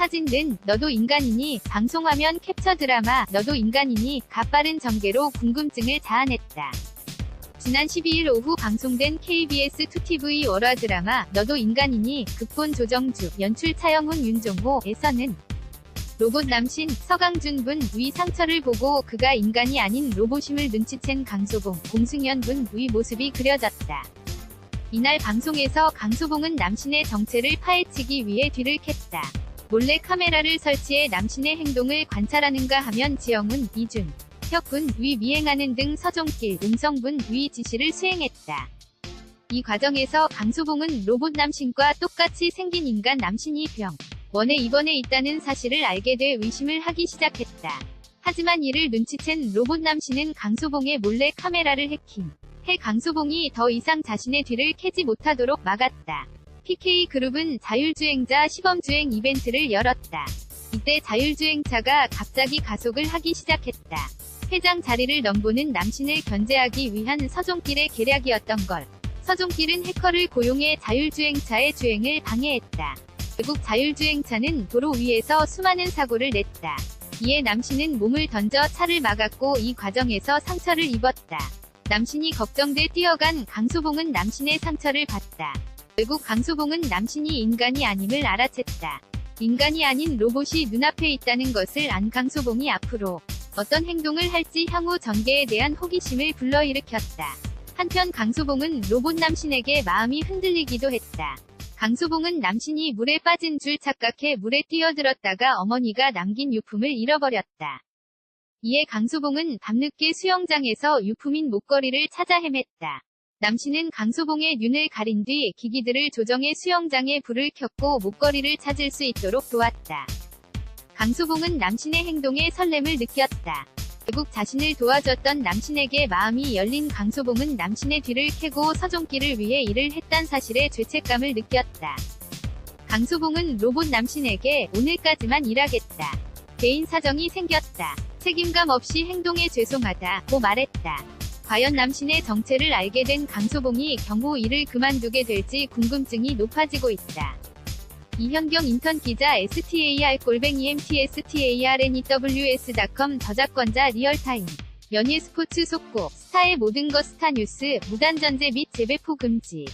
사진 등 너도 인간이니 방송화면 캡처 드라마 너도 인간이니 가빠른 전개로 궁금증을 자아냈다. 지난 12일 오후 방송된 KBS 2TV 월화 드라마 너도 인간이니 극본 조정주 연출 차영훈 윤종호에서는 로봇 남신 서강준 분 위 상처를 보고 그가 인간이 아닌 로봇임을 눈치챈 강소봉, 공승현 분 위 모습이 그려졌다. 이날 방송에서 강소봉은 남신의 정체를 파헤치기 위해 뒤를 캤다. 몰래 카메라를 설치해 남신의 행동을 관찰하는가 하면 지영훈, 이준, 혁군 위 미행하는 등 서종길, 음성분 위 지시를 수행했다. 이 과정에서 강소봉은 로봇 남신과 똑같이 생긴 인간 남신이 병. 원에 입원해 있다는 사실을 알게 돼 의심을 하기 시작했다. 하지만 이를 눈치챈 로봇 남신은 강소봉의 몰래 카메라를 해킹. 해 강소봉이 더 이상 자신의 뒤를 캐지 못하도록 막았다. PK그룹은 자율주행자 시범주행 이벤트를 열었다. 이때 자율주행차가 갑자기 가속을 하기 시작했다. 회장 자리를 넘보는 남신을 견제하기 위한 서종길의 계략이었던 걸. 서종길은 해커를 고용해 자율주행차의 주행을 방해했다. 결국 자율주행차는 도로 위에서 수많은 사고를 냈다. 이에 남신은 몸을 던져 차를 막았고 이 과정에서 상처를 입었다. 남신이 걱정돼 뛰어간 강소봉은 남신의 상처를 봤다. 결국 강소봉은 남신이 인간이 아님을 알아챘다. 인간이 아닌 로봇이 눈앞에 있다는 것을 안 강소봉이 앞으로 어떤 행동을 할지 향후 전개에 대한 호기심을 불러일으켰다. 한편 강소봉은 로봇 남신에게 마음이 흔들리기도 했다. 강소봉은 남신이 물에 빠진 줄 착각해 물에 뛰어들었다가 어머니가 남긴 유품을 잃어버렸다. 이에 강소봉은 밤늦게 수영장에서 유품인 목걸이를 찾아 헤맸다. 남신은 강소봉의 눈을 가린 뒤 기기들을 조정해 수영장에 불을 켰고 목걸이를 찾을 수 있도록 도왔다. 강소봉은 남신의 행동에 설렘을 느꼈다. 결국 자신을 도와줬던 남신에게 마음이 열린 강소봉은 남신의 뒤를 캐고 서종길을 위해 일을 했단 사실에 죄책감을 느꼈다. 강소봉은 로봇 남신에게 오늘까지만 일하겠다. 개인 사정이 생겼다. 책임감 없이 행동에 죄송하다고 말했다. 과연 남신의 정체를 알게 된 강소봉이 경호 일을 그만두게 될지 궁금증이 높아지고 있다. 이현경 인턴 기자 star-mtstarnews.com 저작권자 리얼타임 연예 스포츠 속고 스타의 모든 것 스타 뉴스 무단 전제 및 재배포 금지